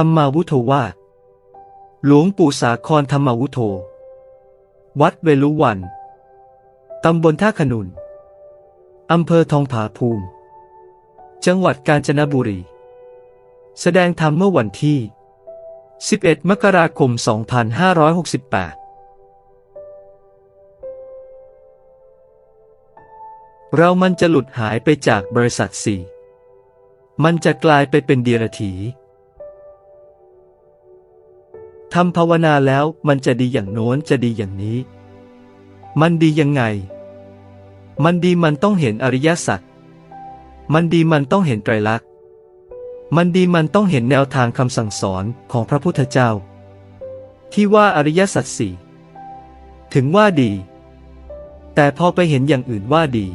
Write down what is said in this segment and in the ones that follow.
ธรรมาวุโธวาหลวงปู่สาครธรรมาวุโธ วัดเวลุวัน ตำบลท่าขนุน อำเภอทองผาภูมิ จังหวัดกาญจนบุรี แสดงธรรมเมื่อวันที่ 11 มกราคม 2568 เรามันจะหลุดหายไปจากบริษัทสี่ มันจะกลายไปเป็นเดียรถี ทำภาวนาแล้วมันจะดีอย่างโน้นจะดีอย่างนี้ มันดียังไง มันดีมันต้องเห็นอริยสัจ มันดีมันต้องเห็นไตรลักษณ์ มันดีมันต้องเห็นแนวทางคำสั่งสอนของพระพุทธเจ้า ที่ว่าอริยสัจสี่ถึงว่าดี แต่พอไปเห็นอย่างอื่นว่าดี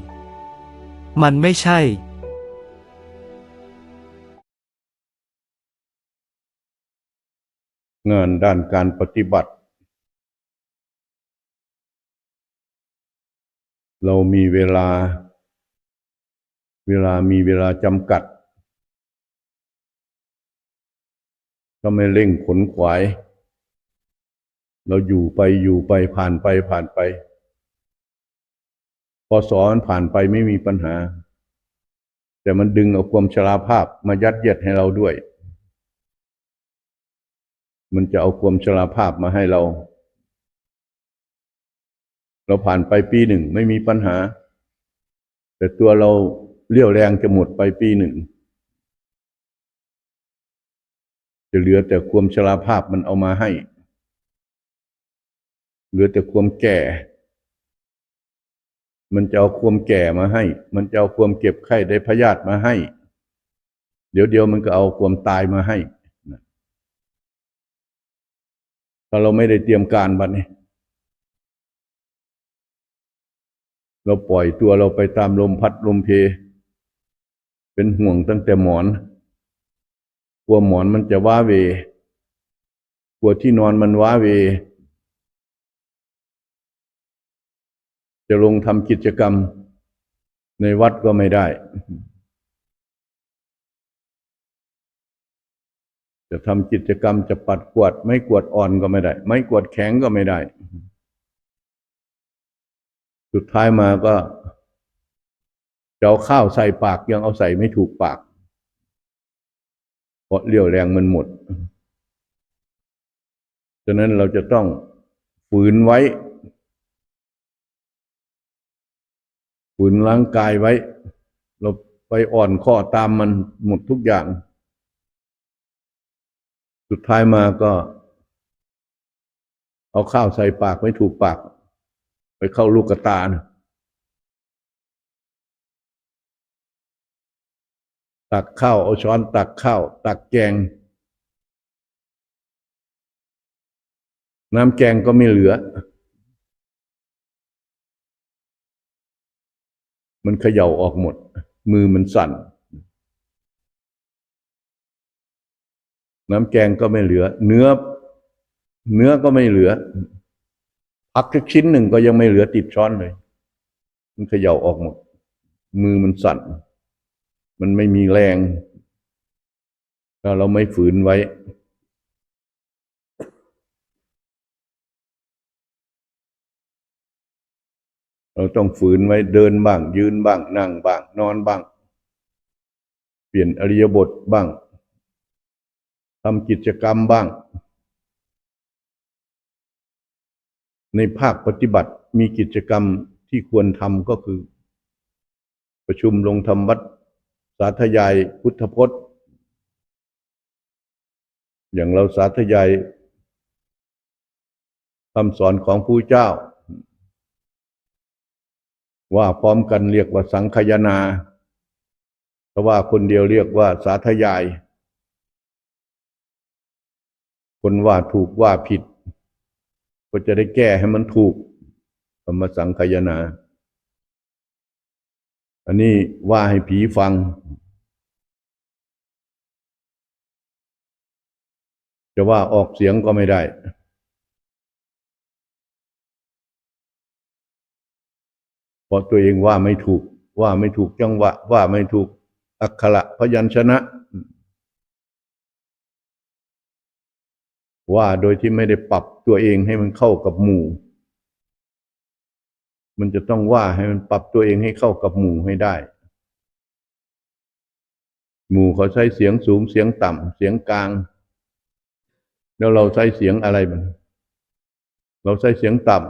มันไม่ใช่ งานด้านการปฏิบัติ เรามีเวลา เวลามีเวลาจำกัด ก็ไม่เร่งขนขวาย เราอยู่ไปอยู่ไปผ่านไปผ่านไป พอสอนผ่านไปไม่มีปัญหา แต่มันดึงเอาความชราภาพมายัดเยียดให้เราด้วย มันจะเอาความชราภาพมาให้เรา เราผ่านไปปีหนึ่งไม่มีปัญหา แต่ตัวเราเลี้ยวแรงจะหมดไปปีหนึ่ง จะเหลือแต่ความชราภาพมันเอามาให้ เหลือแต่ความแก่ มันจะเอาความแก่มาให้ มันจะเอาความเก็บไข้ได้พยาธิมาให้ เดี๋ยวเดียวมันก็เอาความตายมาให้ ถ้าเราไม่ได้เตรียมการบัดนี้ เราปล่อยตัวเราไปตามลมพัดลมเพ เป็นห่วงตั้งแต่หมอน กลัวหมอนมันจะว้าเว กลัวที่นอนมันว้าเว จะลงทำกิจกรรมในวัดก็ไม่ได้ จะทำกิจกรรมจะปัดกวาดไม่กวาดอ่อนก็ไม่ได้ ไม่กวาดแข็งก็ไม่ได้ สุดท้ายมาก็จะเอาข้าวใส่ปากยังเอาใส่ไม่ถูกปาก เพราะเรี่ยวแรงมันหมดฉะนั้นเราจะต้องฝืนไว้ ฝืนร่างกายไว้ เราไปอ่อนข้อตามมันหมดทุกอย่าง สุดท้ายมาก็ เอาข้าวใส่ปากไม่ถูกปาก ไปเข้าลูกกระตานะตักข้าวเอาช้อนตักข้าวตักแกง น้ำแกงก็ไม่เหลือ มันเขย่าออกหมด มือมันสั่น น้ำแกงก็ไม่เหลือ เนื้อ เนื้อก็ไม่เหลือพักสักชิ้นหนึ่งก็ยังไม่เหลือติดช้อนเลย มันเขย่าออกหมด มือมันสั่น มันไม่มีแรง ถ้าเราไม่ฝืนไว้ เราต้องฝืนไว้เดินบ้าง ยืนบ้าง นั่งบ้าง นอนบ้าง เปลี่ยนอริยบทบ้าง ทำกิจกรรมบ้าง ในภาคปฏิบัติมีกิจกรรมที่ควรทำก็คือ ประชุมลงธรรมวัดสาธยายพุทธพจน์ อย่างเราสาธยายคำสอนของผู้เจ้า ว่าพร้อมกันเรียกว่าสังคยนาถ้าว่าคนเดียวเรียกว่าสาธยาย คนว่าถูกว่าผิด ก็จะได้แก้ให้มันถูกธรรมสังคยนา อันนี้ว่าให้ผีฟัง จะว่าออกเสียงก็ไม่ได้ เพราะตัวเองว่าไม่ถูก ว่าไม่ถูกจังหวะ ว่าไม่ถูกอักขระพยัญชนะ ว่าโดยที่ไม่ได้ปรับตัวเองให้มันเข้ากับหมู่ มันจะต้องว่าให้มันปรับตัวเองให้เข้ากับหมู่ให้ได้ หมู่เขาใช้เสียงสูงเสียงต่ำเสียงกลาง แล้วเราใช้เสียงอะไรมันเราใช้เสียงต่ำ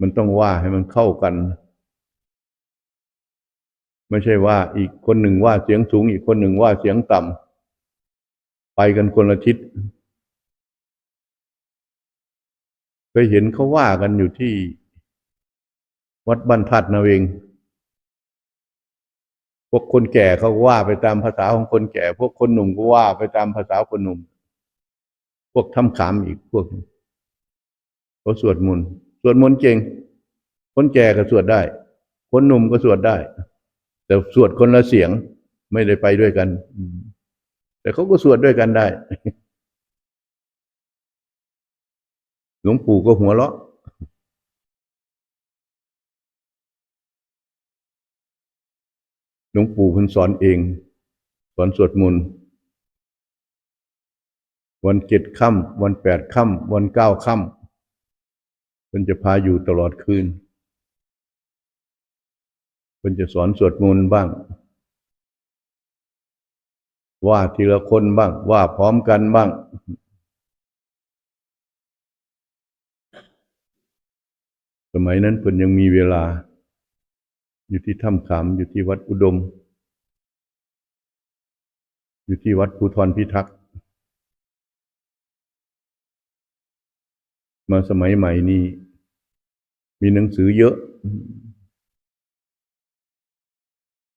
มันต้องว่าให้มันเข้ากัน ไม่ใช่ว่าอีกคนหนึ่งว่าเสียงสูงอีกคนหนึ่งว่าเสียงต่ำ ไปกันคนละทิศเคยเห็นเขาว่ากันอยู่ที่ วัดบ้านทัดนาเวง พวกคนแก่เขาว่าไปตามภาษาของคนแก่ พวกคนหนุ่มก็ว่าไปตามภาษาคนหนุ่ม พวกทำขามอีกพวกเขาสวดมนต์สวดมนต์เก่ง คนแก่ก็สวดได้ คนหนุ่มก็สวดได้ แต่สวดคนละเสียงไม่ได้ไปด้วยกันอื แต่เขาก็สวดด้วยกันได้ หลวงปู่ก็หัวเราะหลวงปู่เพิ่นสอนเอง สอนสวดมนต์วันเจ็ดค่ำวันแปดค่ำวันเก้าค่ำเพิ่นจะพาอยู่ตลอดคืนเพิ่นจะสอนสวดมนต์บ้าง ว่าทีละคนบ้าง ว่าพร้อมกันบ้าง สมัยนั้นเพิ่นยังมีเวลา อยู่ที่ถ้ำขามอยู่ที่วัดอุดม อยู่ที่วัดภูทรพิทักษ์มาสมัยใหม่นี้มีหนังสือเยอะ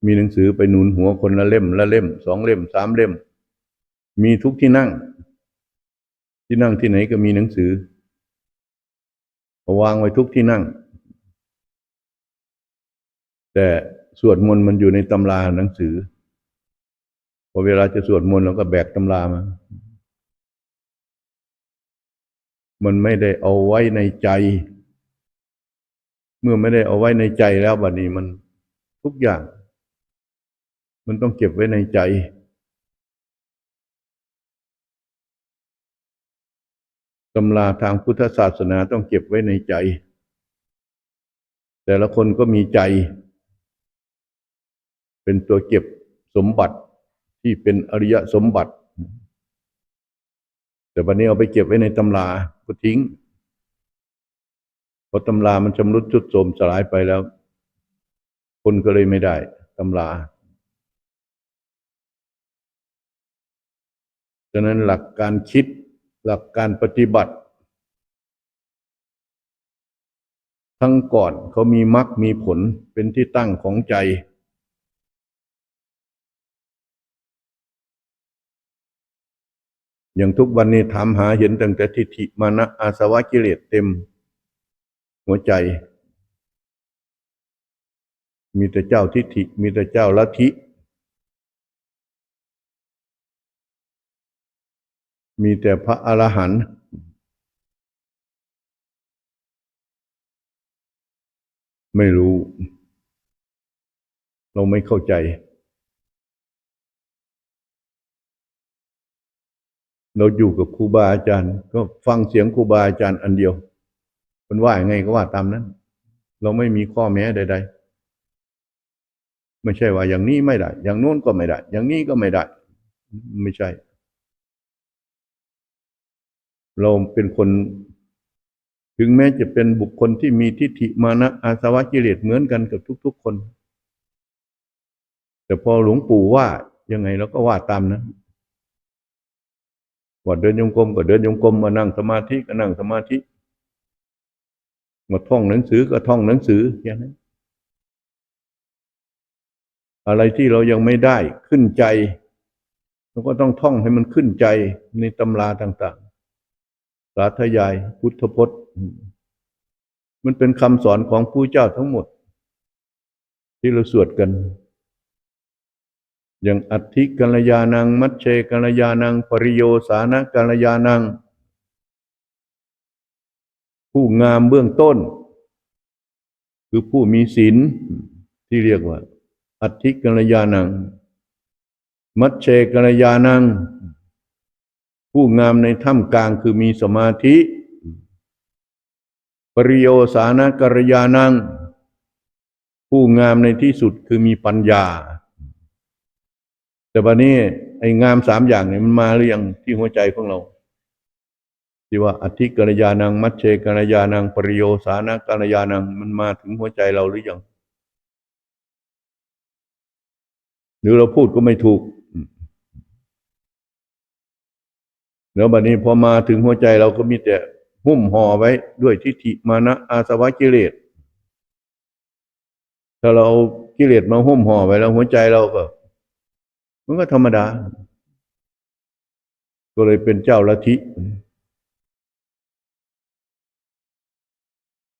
มีหนังสือไปหนุนหัวคนละเล่มละเล่มสองเล่มสามเล่ม มีทุกที่นั่ง ที่นั่งที่ไหนก็มีหนังสือาวางไว้ทุกที่นั่ง แต่สวดมนต์มันอยู่ในตำราหนังสือ พอเวลาจะสวดมนต์เราก็แบกตำรามา มันไม่ได้เอาไว้ในใจ เมื่อไม่ได้เอาไว้ในใจแล้วบัดนี้มันทุกอย่าง มันต้องเก็บไว้ในใจตำราทางพุทธศาสนาต้องเก็บไว้ในใจ แต่ละคนก็มีใจ เป็นตัวเก็บสมบัติที่เป็นอริยสมบัติ แต่วันนี้เอาไปเก็บไว้ในตำราก็ทิ้งเพราะตำรามันชำรุดทรุดโทรมสลายไปแล้ว คนก็เลยไม่ได้ตำรา ฉะนั้นหลักการคิดหลักการปฏิบัติ ทั้งก่อนเขามีมรรคมีผลเป็นที่ตั้งของใจ อย่างทุกวันนี้ถามหาเห็นตั้งแต่ทิฏฐิมานะอาสวะกิเลสเต็ม หัวใจ มีแต่เจ้าทิฏฐิมีแต่เจ้าลัทธิ มีแต่พระอรหันต์ไม่รู้ เราไม่เข้าใจ เราอยู่กับครูบาอาจารย์ ก็ฟังเสียงครูบาอาจารย์อันเดียวมันว่ายังไงก็ว่าตามนั้น เราไม่มีข้อแม้ใด ๆ ไม่ใช่ว่าอย่างนี้ไม่ได้ อย่างโน้นก็ไม่ได้ อย่างนี้ก็ไม่ได้ ไม่ใช่ เราเป็นคน ถึงแม้จะเป็นบุคคลที่มีทิฏฐิมานะอาสวะกิเลสเหมือนกันกับทุก ๆ คน แต่พอหลวงปู่ว่ายังไงเราก็ว่าตามนั้นว่าเดินยงกรมก็เดินยงกรมมานั่งสมาธิก็นั่งสมาธิมาท่องหนังสือก็ท่องหนังสืออย่างนั้นอะไรที่เรายังไม่ได้ขึ้นใจเราก็ต้องท่องให้มันขึ้นใจในตำราต่าง ๆาธยายพุทธพจน์ มันเป็นคำสอนของผู้เจ้าทั้งหมด ที่เราสวดกัน อย่างอัตถิกัลยาณัง มัชเชกัลยาณัง ปริโยสานะกัลยาณัง ผู้งามเบื้องต้น คือผู้มีศีลที่เรียกว่า อัตถิกัลยาณัง มัชเชกัลยาณัง ผู้งามในถ้ำกลางคือมีสมาธิ ปริโยสานกัลยานัง ผู้งามในที่สุดคือมีปัญญา แต่บัดนี้ไอ้งามสามอย่างเนี่ยมันมาหรือยังที่หัวใจของเราที่ว่าอธิกัลยานัง มัชเชกัลยานัง ปริโยสานกัลยานัง มันมาถึงหัวใจเราหรือยัง หรือเราพูดก็ไม่ถูก แล้วบัดนี้พอมาถึงหัวใจเราก็มีแต่หุ้มห่อไว้ด้วยทิฏฐิมานะอาสวะกิเลส ถ้าเราเอากิเลสมาหุ้มห่อไว้แล้วหัวใจเราก็ มันก็ธรรมดา ก็เลยเป็นเจ้าลัทธิ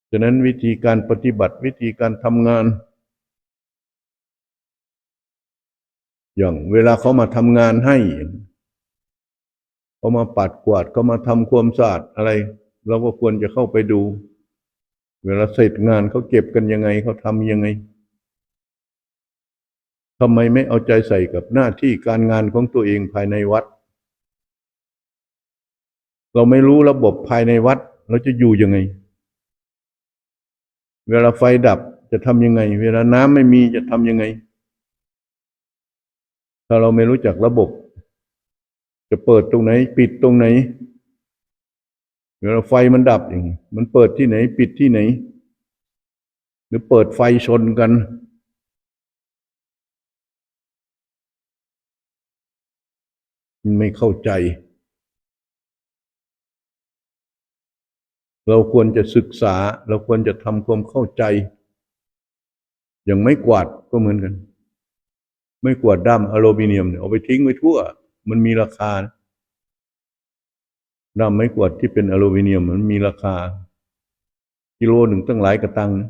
ฉะนั้นวิธีการปฏิบัติวิธีการทำงาน อย่างเวลาเขามาทำงานให้ เขามาปัดกวาดเขามาทำความสะอาดอะไรเราก็ควรจะเข้าไปดู เวลาเสร็จงานเขาเก็บกันยังไงเขาทำยังไงทำไมไม่เอาใจใส่กับหน้าที่การงานของตัวเองภายในวัด เราไม่รู้ระบบภายในวัด เราจะอยู่ยังไง เวลาไฟดับจะทำยังไง เวลาน้ำไม่มีจะทำยังไง ถ้าเราไม่รู้จักระบบ จะเปิดตรงไหน ปิดตรงไหนเวลาไฟมันดับอย่างนี้มันเปิดที่ไหน ปิดที่ไหน หรือเปิดไฟชนกันมัน ไม่เข้าใจ เราควรจะศึกษา เราควรจะทำความเข้าใจ อย่างไม่กวาดก็เหมือนกัน ไม่กวาดด้ามอลูมิเนียมเนี่ยเอาไปทิ้งไว้ทั่ว มันมีราคาด้ามไม้กวาดที่เป็นอลูมิเนียมมันมีราคา กิโลหนึ่งตั้งหลายกระตังนะ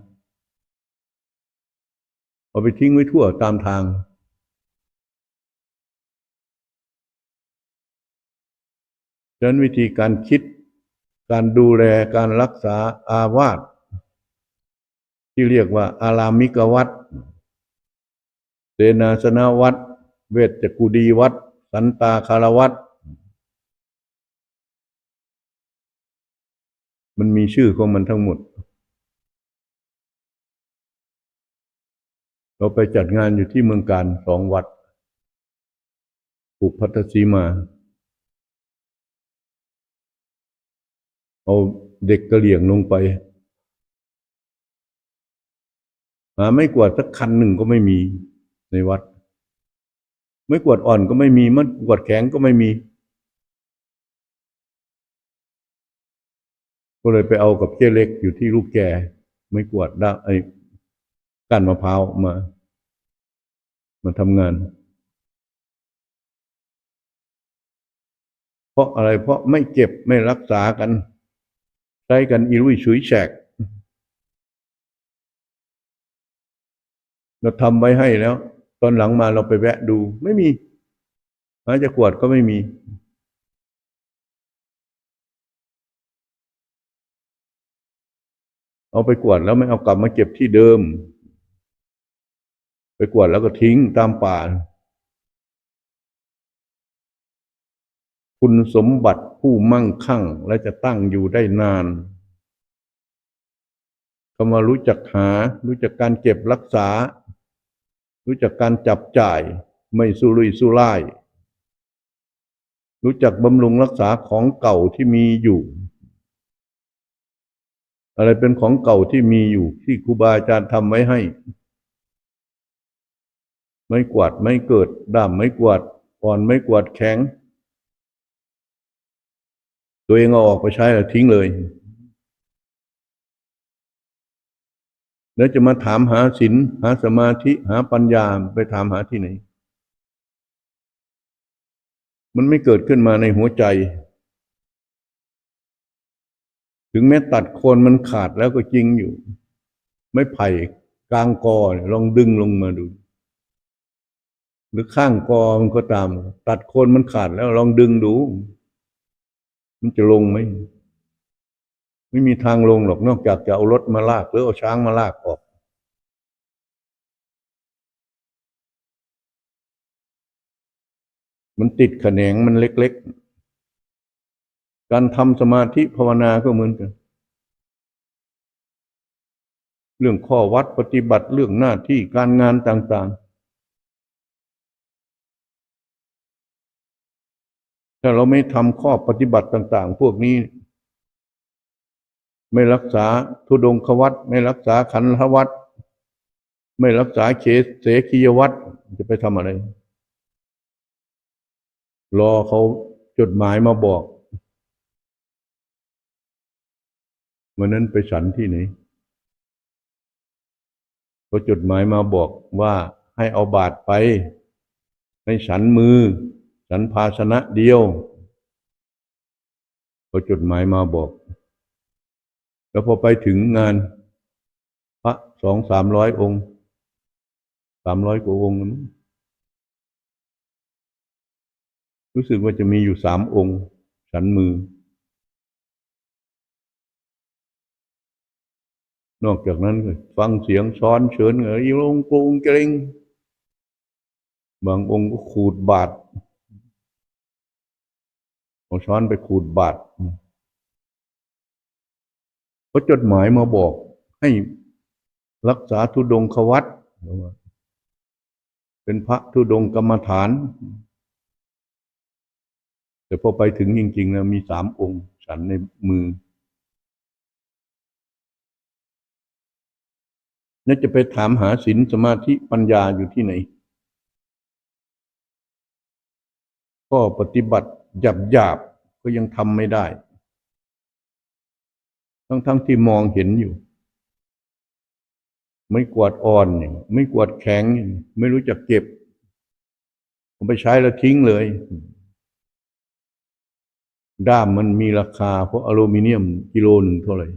เอาไปทิ้งไว้ทั่วตามทางฉะนั้นวิธีการคิด การดูแล การรักษาอาวาสที่เรียกว่า อารามิกวัดเสนาสนวัด เวชกุดีวัด สันตาคารวัดมันมีชื่อของมันทั้งหมด เราไปจัดงานอยู่ที่เมืองการสองวัดปุพัทสีมา เอาเด็กกระเหลี่ยงลงไปหาไม่กวาดสักคันหนึ่งก็ไม่มีในวัด ไม่กวดอ่อนก็ไม่มีมันกวดแข็งก็ไม่มี ก็เลยไปเอากับเจ้เล็กอยู่ที่ลูกแกไม่กวดได้ไอ้ก้านมะพร้าวมา มาทำงาน เพราะอะไรเพราะไม่เก็บไม่รักษากันใช้กันอีรุ่ยฉุยแฉกเราทำไว้ให้แล้ว ตอนหลังมาเราไปแวะดู ไม่มีหาจะกวดก็ไม่มี เอาไปกวดแล้วไม่เอากลับมาเก็บที่เดิม ไปกวดแล้วก็ทิ้งตามป่า คุณสมบัติผู้มั่งคั่งและจะตั้งอยู่ได้นานก็มารู้จักหา รู้จักการเก็บรักษา รู้จักการจับจ่ายไม่สุรุ่ยสุร่าย รู้จักบำรุงรักษาของเก่าที่มีอยู่ อะไรเป็นของเก่าที่มีอยู่ ที่ครูบาอาจารย์ทำไว้ให้ ไม่กวาดไม่เกิดด้ามไม่กวาดอ่อนไม่กวาดแข็ง ตัวเองเอาออกไปใช้แล้วทิ้งเลย แล้วจะมาถามหาศีลหาสมาธิหาปัญญาไปถามหาที่ไหน มันไม่เกิดขึ้นมาในหัวใจ ถึงแม้ตัดโคนมันขาดแล้วก็จริงอยู่ ไม่ไผ่กลางกอเนี่ยลองดึงลงมาดู หรือข้างกอมันก็ตาม ตัดโคนมันขาดแล้วลองดึงดู มันจะลงไหม ไม่มีทางลงหรอกนอกจากจะเอารถมาลาก หรือเอาช้างมาลากออก มันติดแขนงมันเล็ก ๆ การทำสมาธิภาวนาก็เหมือนกัน เรื่องข้อวัดปฏิบัติเรื่องหน้าที่การงานต่าง ๆถ้าเราไม่ทำข้อปฏิบัติต่าง ๆ พวกนี้ ไม่รักษาทุดงควัตไม่รักษาขันธวัตไม่รักษาเขเสกียวัตจะไปทำอะไร รอเขาจดหมายมาบอกวันนั้นไปฉันที่ไหนเขาจดหมายมาบอกว่าให้เอาบาตรไป ให้ฉันมือ ฉันภาชนะเดียวเขาจดหมายมาบอก แล้วพอไปถึงงานพระสองสามร้อยองค์สามร้อยกว่าองค์นั้นรู้สึกว่าจะมีอยู่สามองค์ฉันมือ นอกจากนั้นฟังเสียงช้อนเฉินเอ๋ยลงกรุงเกรงบางองค์ก็ขูดบาทเอาช้อนไปขูดบาท เขาจดหมายมาบอกให้รักษาทุดงควัตเป็นพระทุดงกรรมฐาน แต่พอไปถึงจริงๆนะมีสามองค์ฉันในมือ น่าจะไปถามหาศีลสมาธิปัญญาอยู่ที่ไหน ก็ปฏิบัติหยาบหยาบๆก็ยังทำไม่ได้ ทั้งๆทที่มองเห็นอยู่ ไม่กวาดอ่อนอย่างไม่กวาดแข็ง ไม่รู้จักเก็บเอาไปใช้แล้วทิ้งเลย ด้ามมันมีราคา เพราะอลูมิเนียมกิโลหนึ่งเท่าไหร่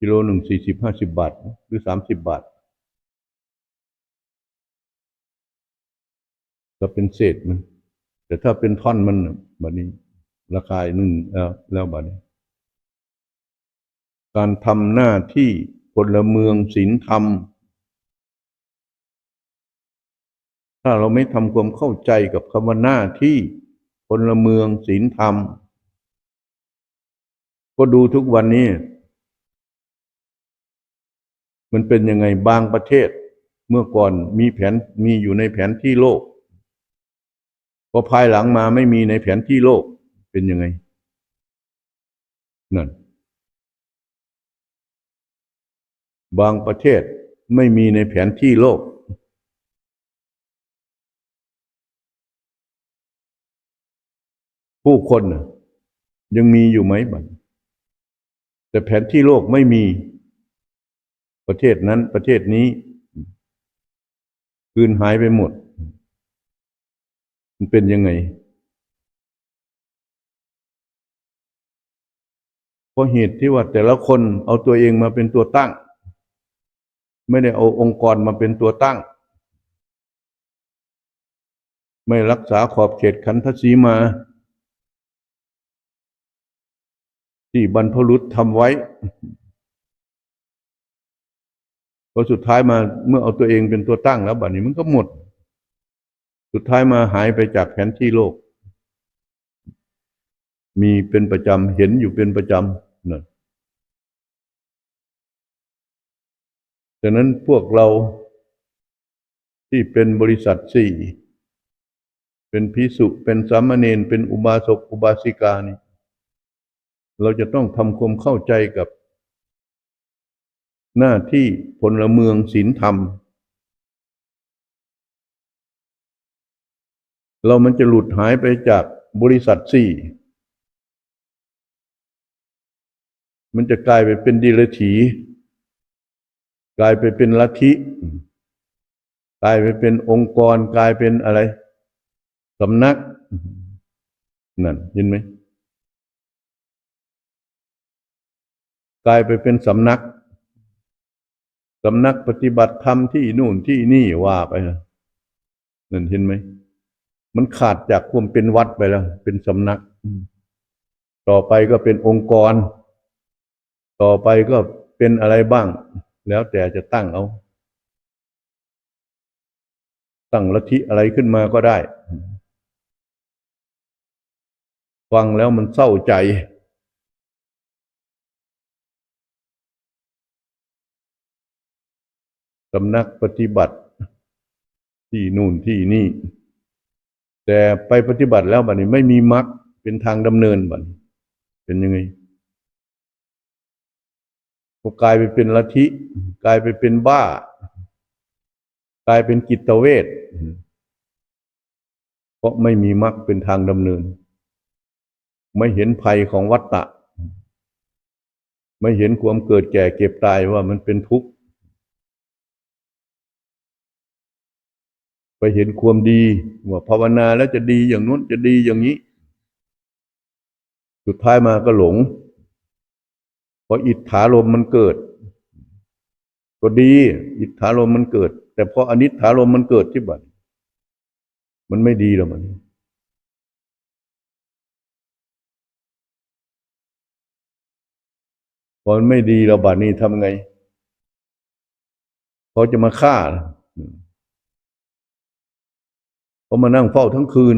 กิโลหนึ่งสี่สิบห้าสิบบาท หรือสามสิบบาทก็เป็นเศษมัน แต่ถ้าเป็นท่อนมันน่ะบัดนี้ ราคาหนึ่งแล้วแล้วแบัดนี้ การทำหน้าที่พลเมืองศีลธรรม ถ้าเราไม่ทำความเข้าใจกับคำว่าหน้าที่พลเมืองศีลธรรม ก็ดูทุกวันนี้ มันเป็นยังไงบางประเทศ เมื่อก่อนมีแผนมีอยู่ในแผนที่โลกพอภายหลังมาไม่มีในแผนที่โลกเป็นยังไงนั่น บางประเทศไม่มีในแผนที่โลก ผู้คนยังมีอยู่ไหมบัดแต่แผนที่โลกไม่มีประเทศนั้นประเทศนี้ คืนหายไปหมด มันเป็นยังไงเพราะเหตุที่ว่าแต่ละคนเอาตัวเองมาเป็นตัวตั้ง ไม่ได้เอาองค์กรมาเป็นตัวตั้ง ไม่รักษาขอบเขตขันธสีมา ที่บรรพบุรุษทำไว้พอสุดท้ายมาเมื่อเอาตัวเองเป็นตัวตั้งแล้วบัดนี้มันก็หมด สุดท้ายมาหายไปจากแผนที่โลก มีเป็นประจำเห็นอยู่เป็นประจำ นั่นฉะนั้นพวกเราที่เป็นบริษัทสี่เป็นพิสุเป็นสามเณรเป็นอุบาสกอุบาสิกานี่เราจะต้องทำความเข้าใจกับ หน้าที่พลเมืองศีลธรรม เรามันจะหลุดหายไปจากบริษัทสี่มันจะกลายไปเป็นดิลถี กลายไปเป็นลัทธิกลายไปเป็นองค์กรกลายเป็นอะไรสำนัก นั่นเห็นไหมกลายไปเป็นสำนักสำนักปฏิบัติธรรมที่นู่นที่นี่ว่าไปนะนั่นเห็นไหมมันขาดจากความเป็นวัดไปแล้ว เป็นสำนัก ต่อไปก็เป็นองค์กร ต่อไปก็เป็นอะไรบ้าง แล้วแต่จะตั้งเอา ตั้งลัทธิอะไรขึ้นมาก็ได้ ฟังแล้วมันเศร้าใจ สำนักปฏิบัติ ที่นู่นที่นี่ แต่ไปปฏิบัติแล้วบัดนี้ไม่มีมรรคเป็นทางดำเนินบัดเป็นยังไง ก็กลายไปเป็นลัทธิกลายไปเป็นบ้า กลายเป็นกิตเวทเพราะไม่มีมรรคเป็นทางดำเนิน ไม่เห็นภัยของวัฏฏะไม่เห็นความเกิดแก่เก็บตายว่ามันเป็นทุกข์ไปเห็นความดีว่าภาวนาแล้วจะดีอย่างนู้นจะดีอย่างนี้ สุดท้ายมาก็หลง พราะอิทธารมมันเกิด ก็ดี อิทธารมมันเกิด แต่พออนิจฐารมมันเกิดที่บัดมันไม่ดีแล้วมันพอมันไม่ดีแล้วบัดนี้ทำไงเขาจะมาฆ่าเขามานั่งเฝ้าทั้งคืน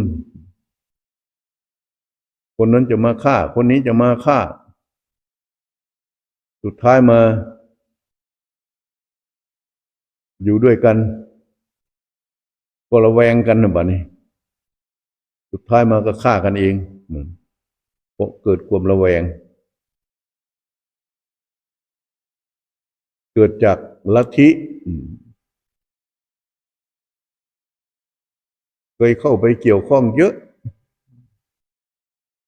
คนนั้นจะมาฆ่า คนนี้จะมาฆ่า สุดท้ายมา อยู่ด้วยกัน ก็ระแวงกันนะบัดนี้ สุดท้ายมาก็ฆ่ากันเองเพราะเกิดความระแวง เกิดจากลัทธิเคยเข้าไปเกี่ยวข้องเยอะ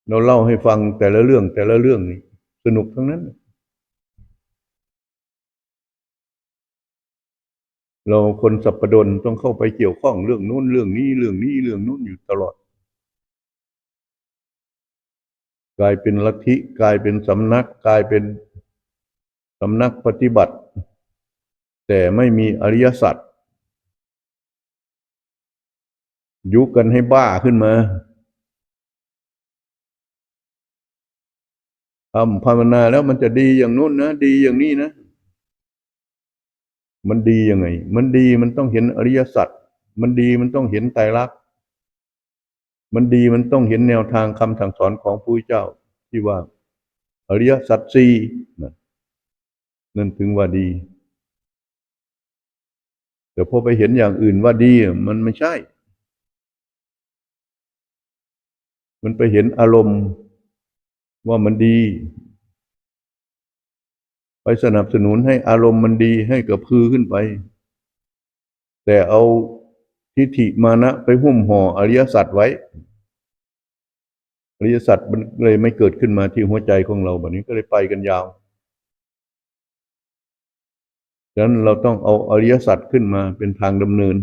เราเล่าให้ฟังแต่ละเรื่องแต่ละเรื่องนี่สนุกทั้งนั้น เราคนสัปปดนต้องเข้าไปเกี่ยวข้องเรื่องนู้นเรื่องนี้เรื่องนี้เรื่องนู้นอยู่ตลอด กลายเป็นลัทธิกลายเป็นสำนักกลายเป็นสำนักปฏิบัติ แต่ไม่มีอริยสัจยุกันให้บ้าขึ้นมาทำภาวนาแล้วมันจะดีอย่างนู้นนะ ดีอย่างนี้นะ มันดียังไง มันดีมันต้องเห็นอริยสัจมันดีมันต้องเห็นไตรลักษณ์มันดีมันต้องเห็นแนวทางคำสั่งสอนของพระเจ้า ที่ว่า อริยสัจสี่นั่นถึงว่าดี แต่พอไปเห็นอย่างอื่นว่าดีมันไม่ใช่ มันไปเห็นอารมณ์ว่ามันดี ไปสนับสนุนให้อารมณ์มันดีให้กับพือขึ้นไป แต่เอาทิฏฐิมานะไปหุ้มห่ออริยสัจไว้ อริยสัจมันเลยไม่เกิดขึ้นมาที่หัวใจของเราแบบนี้ก็เลยไปกันยาวฉะนั้นเราต้องเอาอริยสัจขึ้นมาเป็นทางดำเนิน